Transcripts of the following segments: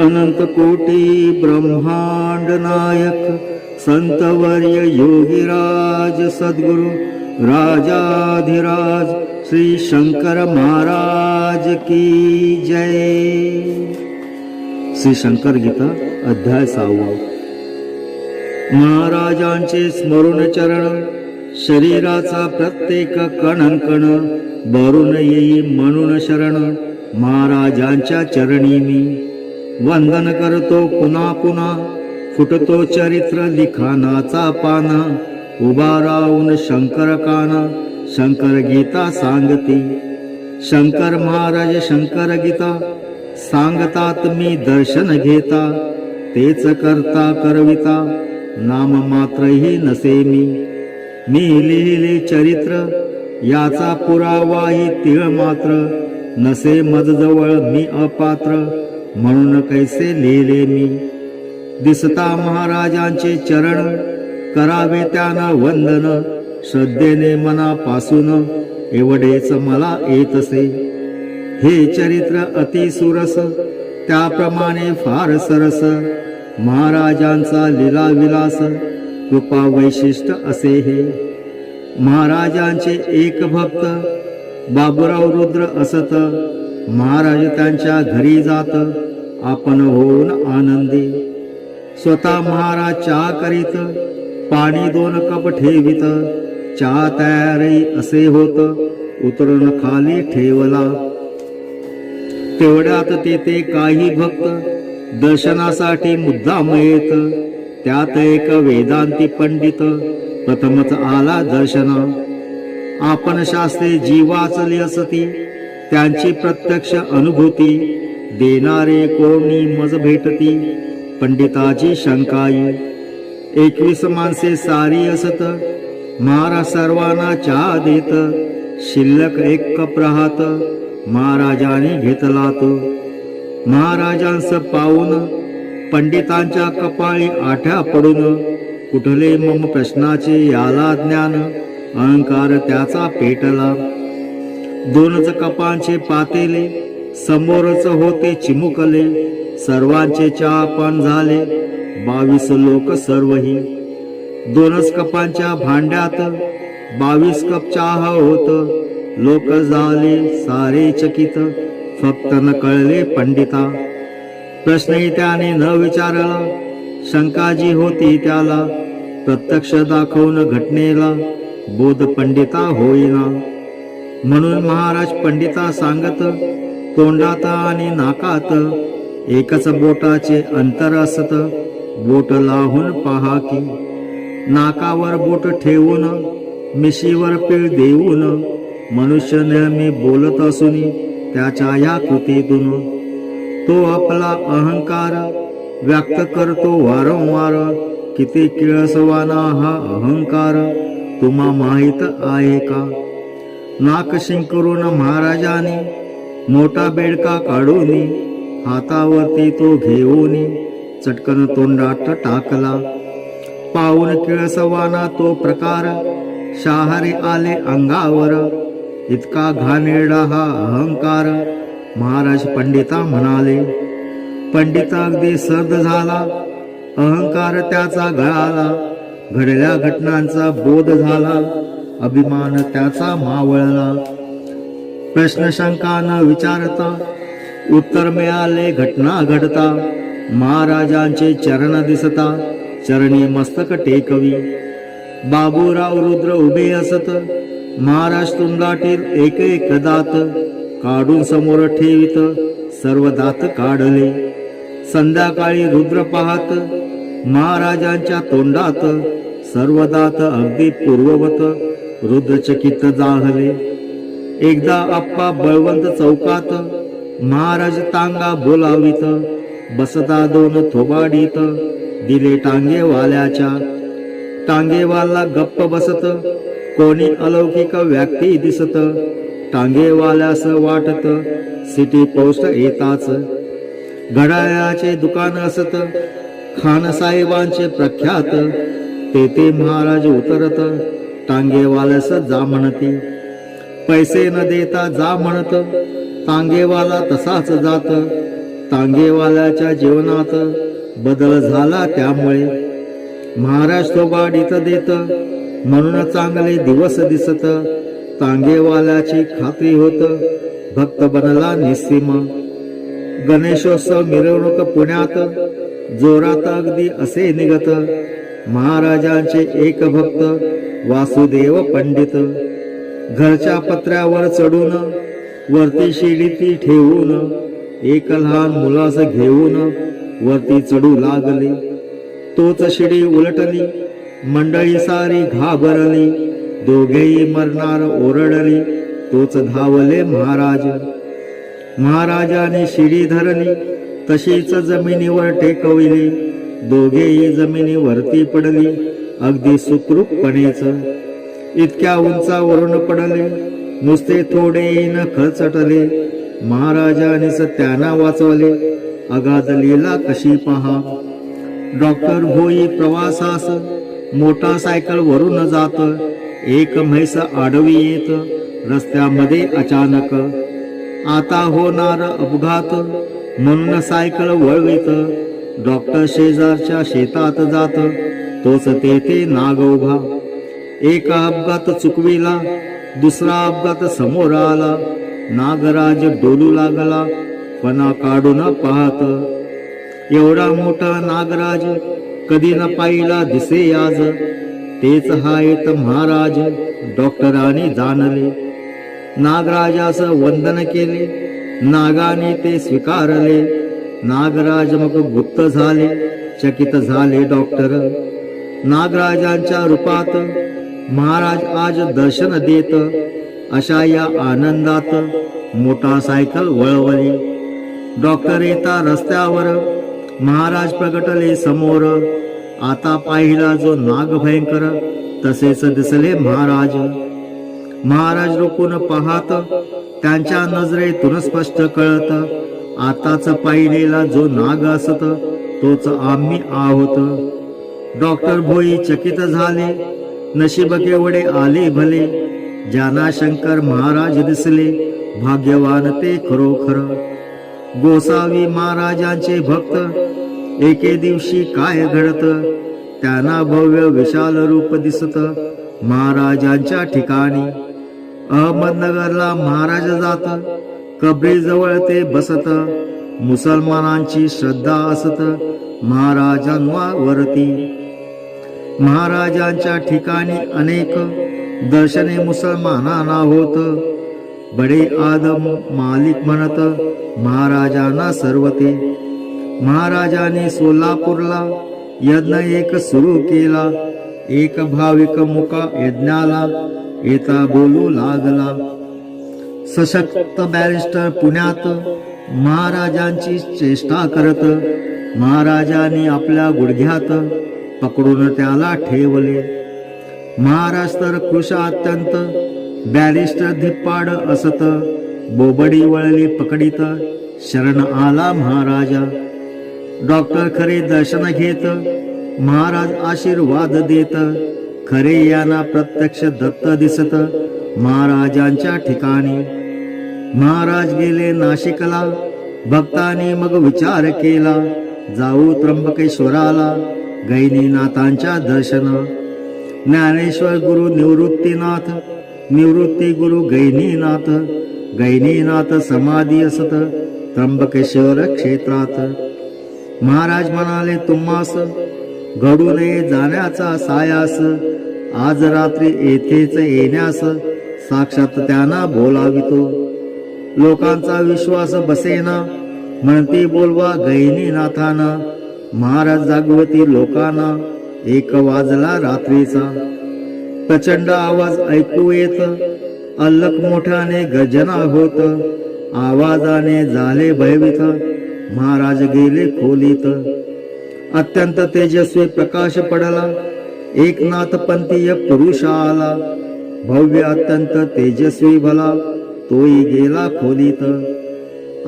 अनंत कोटी ब्रह्मांड नायक संतवर्य योगीराज सद्गुरु राजाधिराज श्री शंकर महाराज की जय। श्री शंकर गीता अध्याय सहावा। महाराजांचे स्मरण चरण शरीराचा प्रत्येक कणकण बरून येई म्हणून शरण महाराजांच्या चरणी मी वंदन करतो पुन्हा पुन्हा. फुटतो चरित्र लिखाणाचा पाना. उभा राहून शंकर काना. शंकर गीता सांगती. शंकर महाराज शंकर गीता. सांगतात मी दर्शन घेता. तेच करता करविता. नाम मात्रही नसे मी. मी लिहिले चरित्र. याचा पुरावाही तिळ मात्र. नसे मजजवळ मी अपात्र. म्हणून कैसे लिहिले मी? दिसता महाराजांचे चरण करावे त्यांना वंदन श्रद्धेने मनापासून एवढेच मला येतसे. हे चरित्र अति सुरस त्याप्रमाणे फार सरस. महाराजांचा लिला विलास कृपा वैशिष्ट्य असे हे. महाराजांचे एक भक्त बाबुराव रुद्र असत महाराज त्यांच्या घरी जात आपण होऊन आनंदी. स्वतः महाराज चहा करीत पाणी दोन कप ठेवित. चहा तयारी असे होत उतरून खाली ठेवला. तेवढ्यात तेथे काही भक्त दर्शनासाठी मुद्दाम येत. त्यात एक वेदांती पंडित प्रथमच आला दर्शना. आपण शास्त्रे जीवाचली असती त्यांची प्रत्यक्ष अनुभूती देणारे कोणी मज भेटती. पंडिताची शंकाई एकवीस माणसे सारी असत महाराज सर्वांना चहा देत शिल्लक एक कप राहत महाराजाने घेतला तो महाराजांस पाहून पंडितांच्या कपाळी आठ्या पडून कुठले मम प्रश्नाचे याला ज्ञान अहंकार त्याचा पेटला. दोनच कपांचे पातेले समोरच होते चिमुकले सर्वांचे चहापान झाले बावीस लोक सर्वही. दोनच कपांच्या भांड्यात बावीस कप चहा होत लोक झाले सारे चकित फक्त न कळले पंडिता. प्रश्नही त्याने न विचारला शंका जी होती त्याला प्रत्यक्ष दाखवून घटनेला बोध पंडिता होईना. म्हणून महाराज पंडिता सांगत तोंडात आणि नाकात एकच बोटाचे अंतर असत बोट लावून पहा की नाकावर बोट ठेवून मिशीवर पीळ देऊन मनुष्य नेहमी बोलत असून त्याच्या या कृतीतून तो आपला अहंकार व्यक्त करतो वारंवार. किती किळसवाना हा अहंकार तुम्हा माहीत आहे का? नाक शिंकरून महाराजाने मोठा बेडका काढून हातावरती तो घेऊन चटकन तोंडात टाकला. पाहून किळसवाना तो प्रकार शहारे आले अंगावर. इतका घाणेरडा हा अहंकार महाराज पंडिता म्हणाले पंडिता अगदी सर्द झाला अहंकार त्याचा गळाला घडल्या घटनांचा बोध झाला. अभिमान त्याचा मावळला. प्रश्न शंका न विचारता उत्तर मिळाले घटना घडता. महाराजांचे चरण दिसता चरणी मस्तक टेकवी. बाबूराव रुद्र उभे असत महाराज तुंडातील एक एक दात. काढून समोर ठेवित सर्व दात काढले. संध्याकाळी रुद्र पाहत महाराजांच्या तोंडात सर्व दात अगदी पूर्ववत. रुद्रचकित जाहले एकदा आप्पा बळवंत चौकात महाराज तांगा बोलावित. बसता दोन थोबाडीत दिले टांगेवाल्याच्या. टांगेवाला गप्प बसत कोणी अलौकिक व्यक्ती दिसत. टांगेवाल्यास वाटत सिटी पोस्ट येताच. घड्याळाचे दुकान असत खानसाहेबांचे प्रख्यात. तेथे महाराज उतरत टांगेवाल्यास जा म्हणते. पैसे न देता जा म्हणत टांगेवाला तसाच जात. तांगेवाल्याच्या जीवनात बदल झाला त्यामुळे. महाराज तो देत म्हणून चांगले दिवस दिसत. तांगेवाल्याची खात्री होत भक्त बनला निस्सीम. गणेशोत्सव मिरवणूक पुण्यात जोरात अगदी असे निघत. महाराजांचे एक भक्त वासुदेव पंडित. घरच्या पत्र्यावर चढून वरती शिडीती ठेवून एक लहान मुलास घेऊन वरती चढू लागले. तोच शिडी उलटली मंडळी सारी घाबरली दोघेही मरणार ओरडली तोच धावले महाराज. महाराजाने शिडी धरली तशीच जमिनीवर टेकविली दोघेही जमिनीवरती पडली. अगदी सुखरूपपणेच. इतक्या उंचावरून पडले नुसते थोडे न खचटले. महाराजानेच त्यांना वाचवले. अगाध लीला कशी पहा. डॉक्टर भोई प्रवासास मोटार सायकल वरून जात. एक म्हैस आडवी येत रस्त्यामध्ये अचानक. आता होणार अपघात म्हणून सायकल वळवित. डॉक्टर शेजारच्या शेतात जात. तोच तेथे नाग उभा एका अपघात चुकविला दुसरा अपघात समोर आला. नागराज डोलू लागला पणा काढून पाहत. एवढा मोठा नागराज कधी न पाहिला दिसे आज. तेच हायत महाराज डॉक्टरांनी जाणले. नागराजास वंदन केले नागाने ते स्वीकारले. नागराज मग गुप्त झाले चकित झाले डॉक्टर. नागराजांच्या रूपात महाराज आज दर्शन देत अशा या आनंदात मोटार सायकल वळवली. डॉक्टर येता रस्त्यावर महाराज प्रगटले समोर. आता पाहिला जो नाग भयंकर तसेच दिसले महाराज. महाराज रोखून पाहत त्यांच्या नजरेतून स्पष्ट कळत आताच पाहिलेला जो नाग असत तोच आम्ही आहोत. डॉक्टर भोई चकित झाले. नशीब केवढे आले भले. ज्यांना शंकर महाराज दिसले भाग्यवान ते खरोखर. गोसावी महाराजांचे भक्त एके दिवशी काय घडत? त्यांना भव्य विशाल रूप दिसत महाराजांच्या ठिकाणी. अहमदनगरला महाराज जात कबरीजवळ ते बसत. मुसलमानांची श्रद्धा असत महाराजांवरती महाराजांच्या ठिकाणी अनेक दर्शने मुसलमानांना होत. बडे आदम मालिक म्हणत महाराजांना सर्वते. महाराजांनी सोलापूरला यज्ञ एक सुरू केला. एक भाविक मुका यज्ञाला येता बोलू लागला. सशक्त बॅरिस्टर पुण्यात महाराजांची चेष्टा करत महाराजांनी आपल्या गुडघ्यात पकडून त्याला ठेवले. महाराज तर कृष अत्यंत बॅरिस्टर धिप्पाड असत बोबडी वळली पकडित शरण आला महाराजा. डॉक्टर खरे दर्शन घेत महाराज आशीर्वाद देत खरे यांना प्रत्यक्ष दत्त दिसत महाराजांच्या ठिकाणी. महाराज गेले नाशिकला भक्तानी मग विचार केला जाऊ त्र्यंबकेश्वराला. गैनीनाथांच्या दर्शन. ज्ञानेश्वर गुरु निवृत्तीनाथ निवृत्ती गुरु गैनीनाथ गैनीनाथ समाधी असत त्र्यंबकेश्वर क्षेत्रात. महाराज म्हणाले तुम्हास घडू नये जाण्याचा सायास. आज रात्री येथेच येण्यास साक्षात त्यांना बोलावितो. लोकांचा विश्वास बसेना म्हणती बोलवा गैनीनाथाना महाराज जागवती लोकांना एक वाजला रात्रीचा. प्रचंड आवाज ऐकू येत अल्लक मोठ्याने गजना होत आवाजाने झाले भयभीत. महाराज गेले खोलीत. अत्यंत तेजस्वी प्रकाश पडला. एकनाथ पंथीय पुरुष आला. भव्य अत्यंत तेजस्वी भला तोही गेला खोलीत.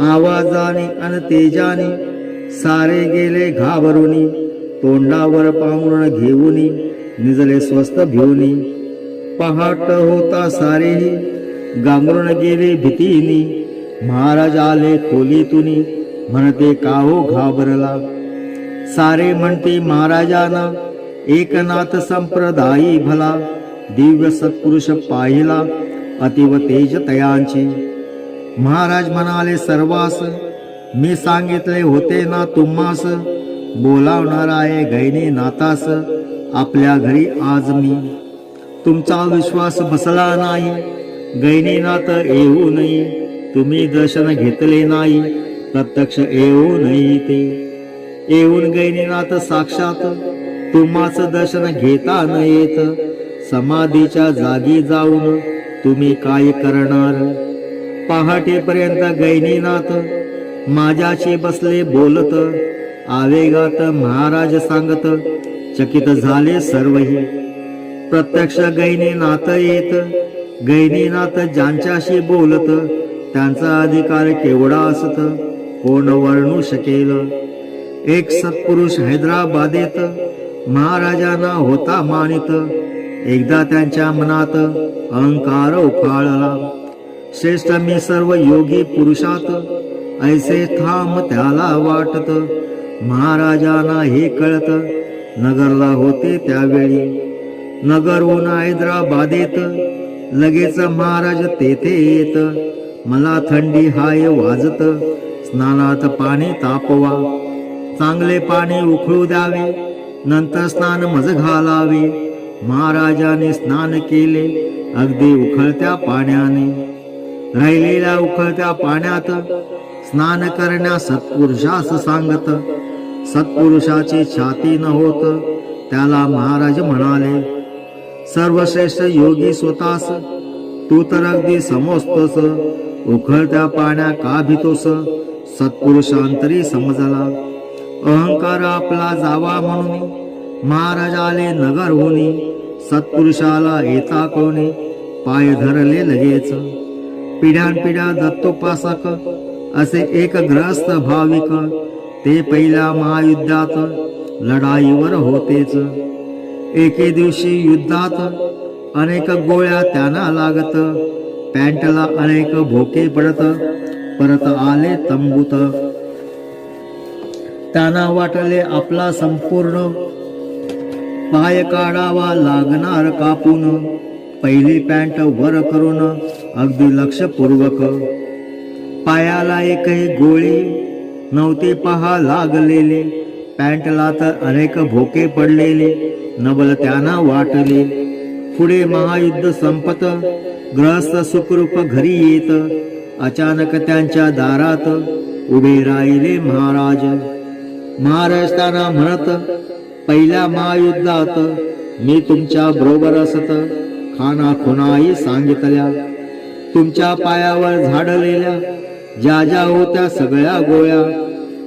आवाजाने अन तेजाने सारे गेले घाबरुनी तोंडावर पांघरुण घेऊनी निजले स्वस्त भिवनी पहाट होता सारेही गांगरून गेले भीतीनी. महाराज आले खोलीतुनी म्हणते काहो घाबरला. सारे म्हणते महाराजाना एकनाथ संप्रदायी भला. दिव्य सत्पुरुष पाहिला अतिव तेज तयांचे महाराज म्हणाले सर्वास मी सांगितले होते ना तुम्हास बोलावणार आहे गैनी नातास आपल्या घरी आज मी. तुमचा विश्वास बसला नाही गैनीनाथ येऊ नये. तुम्ही दर्शन घेतले नाही प्रत्यक्ष येऊ नये ते. येऊन गैनीनाथ साक्षात तुम्हाच दर्शन घेता न येत. समाधीच्या जागी जाऊन तुम्ही काय करणार? पहाटेपर्यंत गैनीनाथ माझ्याशी बसले बोलत आवेगात महाराज सांगत चकित झाले सर्वही. प्रत्यक्ष गैनीनाथ येत गैनीनाथ ज्यांच्याशी बोलत त्यांचा अधिकार केवढा असत कोण वर्णू शकेल? एक सत्पुरुष हैदराबादेत महाराजांना होता मानित एकदा त्यांच्या मनात अहंकार उफाळला. श्रेष्ठ मी सर्व योगी पुरुषात ऐसे थांब त्याला वाटत. महाराजांना हे कळत. नगरला होते त्यावेळी. नगरहून हैदराबादेत. लगेच महाराज तेथे येत. मला थंडी हाय वाजत. स्नानात पाणी तापवा. चांगले पाणी उकळू द्यावे. नंतर स्नान मज घालावे. महाराजाने स्नान केले. अगदी उखळत्या पाण्याने. राहिलेल्या उखळत्या पाण्यात स्नान करण्या सत्पुरुषास सांगत सत्पुरुषाची छाती न होत त्याला महाराज म्हणाले सर्वश्रेष्ठ योगी स्वतःस तू तर अगदी समजतोस उखळत्या पाण्या का भितोस सत्पुरुषांतरी समजला. अहंकार आपला जावा म्हणून महाराज आले नगर होणी सत्पुरुषाला येता कोणी पाय धरले लगेच. पिढ्यानपिढ्या दत्तोपासक असे एक ग्रस्त भाविक ते पहिल्या महायुद्धात लढाईवर होतेच. एके दिवशी युद्धात अनेक गोळ्या त्यांना लागत पॅन्टला अनेक भोके पडत परत आले तंबूत. त्यांना वाटले आपला संपूर्ण पाय काढावा लागणार कापून पहिली पॅन्ट वर करून अगदी लक्षपूर्वक पायाला एकही गोळी नव्हते पहा लागलेले. पॅन्टला तर अनेक भोके पडलेले नबल त्यांना वाटले. पुढे महायुद्ध संपत ग्रहस्थ सुखरूप घरी येत अचानक त्यांच्या दारात उभे राहिले महाराज. महाराज त्यांना म्हणत पहिल्या महायुद्धात मी तुमच्या बरोबर असत खाना खुनाई सांगितल्या. तुमच्या पायावर झाडलेल्या ज्या ज्या होत्या सगळ्या गोळ्या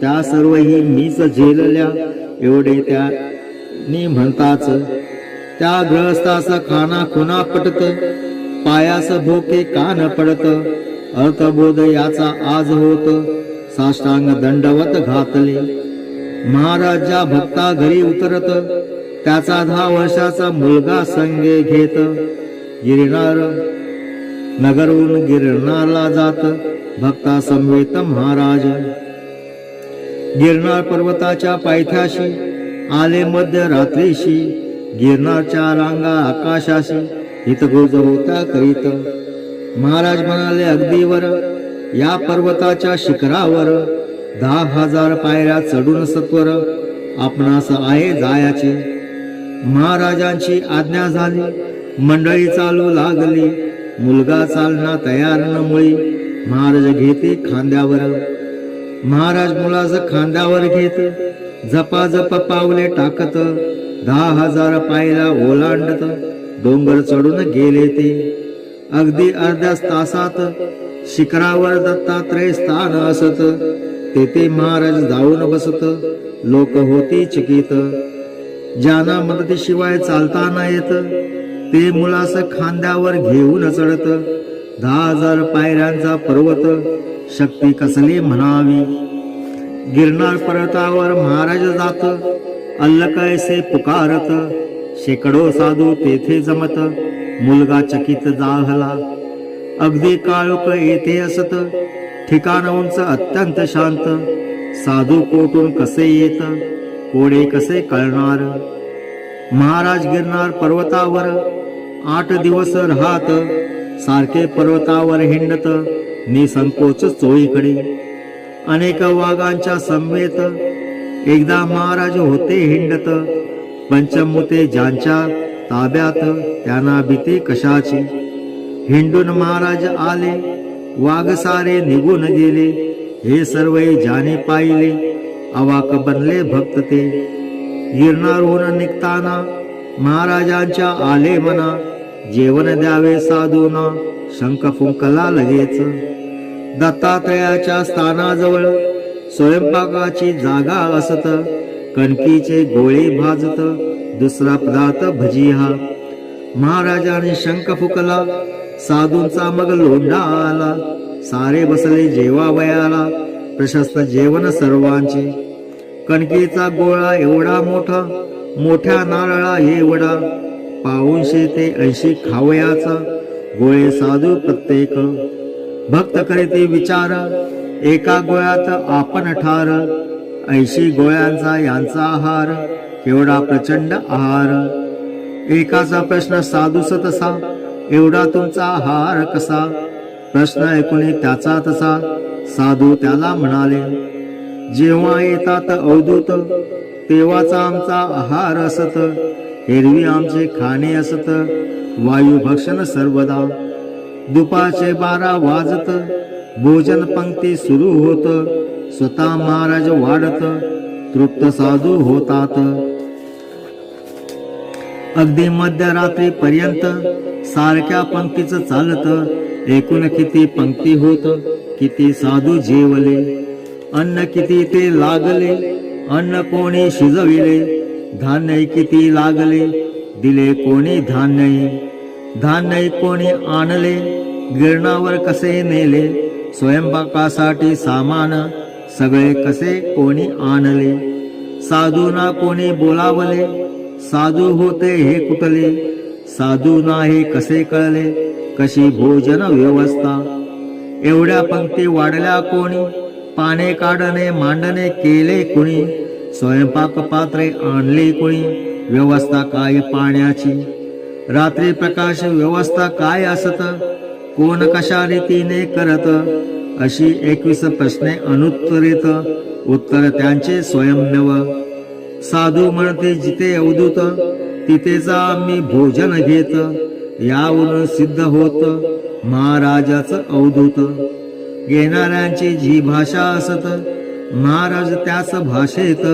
त्या सर्वही मीच झेलल्या. एवढे त्या नी म्हणताच त्या ग्रहस्थास खाना खुना पटत? पायास भोके कान पडत? अर्थबोध याचा आज होत साष्टांग दंडवत घातले. महाराज ज्या भक्ता घरी उतरत त्याचा दहा वर्षाचा मुलगा संगे घेत. गिरणार नगरहून गिरणारला जात. भक्ता समवेत महाराज. गिरनार पर्वताच्या पायथ्याशी आले मध्य रात्रीशी गिरनारच्या रांगा आकाशाशी हितगुज होत्या करीत. महाराज म्हणाले अगदीवर या पर्वताच्या शिखरावर दहा हजार पायऱ्या चढून सत्वर आपणास आहे जायाचे. महाराजांची आज्ञा झाली मंडळी चालू लागली मुलगा चालना तयार न मुळी महाराज घेते खांद्यावर. महाराज मुलाचं खांद्यावर घेत. जपाजप पावले टाकत दहा हजार पायला ओलांडत डोंगर चढून गेले ते. अगदी अर्ध्या तासात शिखरावर दत्तात्रय स्थान असत. तेथे महाराज जाऊन बसत लोक होती चकित. ज्यांना मदतीशिवाय चालता न येत ते मुलास खांद्यावर घेऊन चढत. दहा हजार पायऱ्यांचा पर्वत शक्ती कसली म्हणावी? गिरनार पर्वतावर महाराज जात अल्लकैसे पुकारत शेकडो साधू तेथे जमत मुलगा चकित जाहला. अगदी काळोख येथे असत ठिकाण उंच अत्यंत शांत साधू कोटून कसे येत कोडे कसे कळणार? महाराज गिरनार पर्वतावर आठ दिवस राहत सारखे पर्वतावर हिंडत निसंकोच चोळीकडे. अनेक वाघांच्या समवेत एकदा महाराज होते हिंडत. पंचमुते ज्यांच्या ताब्यात त्यांना भीती कशाची? हिंडून महाराज आले वाघ सारे निघून गेले. हे सर्व ज्याने पाहिले अवाक बनले भक्त ते. गिरणारहून निघताना महाराजांच्या आले मना जेवण द्यावे साधून. शंख फुंकला लगेच दत्तात्रयाच्या स्थानाजवळ स्वयंपाकाची जागा असत. कणकीचे गोळे भाजत. दुसरा पदार्थ भजी हा. महाराजाने शंख फुकला साधूंचा मग लोंढा आला. सारे बसले जेवावयाला प्रशस्त जेवण सर्वांचे. कणकीचा गोळा एवढा मोठा मोठ्या नारळा एवढा. पाऊनशे ते ऐंशी खावयाचा गोळे साधू प्रत्येक. भक्त करीते विचार एका गोळ्यात आपण ठार. ऐंशी गोळ्यांचा यांचा आहार केवढा प्रचंड आहार. एकाचा प्रश्न साधूस तसा एवढा तुमचा आहार कसा? प्रश्न ऐकून त्याचा तसा साधू त्याला म्हणाले जेव्हा येतात अवधूत तेव्हाचा आमचा आहार असत. एरवी आमचे खाणे असत. वायू भक्षण सर्वदा. दुपारचे बारा वाजत. भोजन पंक्ती सुरू होत. स्वतः महाराज वाढत. तृप्त साधू होतात. अगदी मध्यरात्री पर्यंत सारख्या पंक्तीच चालत. एकूण किती पंक्ती होत किती साधू जेवले. अन्न किती ते लागले अन्न कोणी शिजविले. धान्य किती लागले? दिले कोणी धान्य? धान्य कोणी आणले? गिरणावर कसे नेले? स्वयंपाकासाठी सामान सगळे कसे कोणी आणले? साधूना कोणी बोलावले? साधू होते हे कुठले? साधू नाही कसे कळले? कशी भोजन व्यवस्था? एवढ्या पंक्ती वाढल्या कोणी? पाने काढणे मांडणे केले कोणी? स्वयंपाक पात्रे आणले कोणी? व्यवस्था काय पाण्याची? रात्री प्रकाश व्यवस्था काय असत? कोण कशा रीतीने करत? अशी एकवीस प्रश्ने अनुत्तरित उत्तर त्यांचे स्वयंमेव साधू म्हणते जिथे अवधूत तिथेचा आम्ही भोजन घेत. यावरून सिद्ध होत महाराजाच अवधूत. घेणाऱ्यांची जी भाषा असत महाराज त्याच भाषेत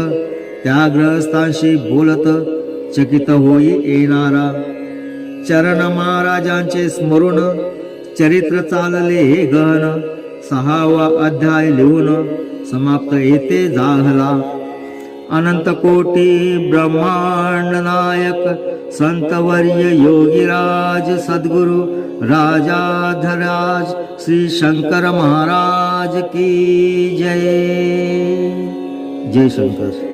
त्या ग्रहस्थांशी बोलत चकित होई येणारा. चरण महाराजांचे स्मरण चरित्र चालले हे गहन. सहावा अध्याय लिहून समाप्त येते जाहला. अनंत कोटी ब्रह्मांड नायक संतवर्य योगीराज सद्गुरु राजाधराज श्री शंकर महाराज की जय। जय शंकर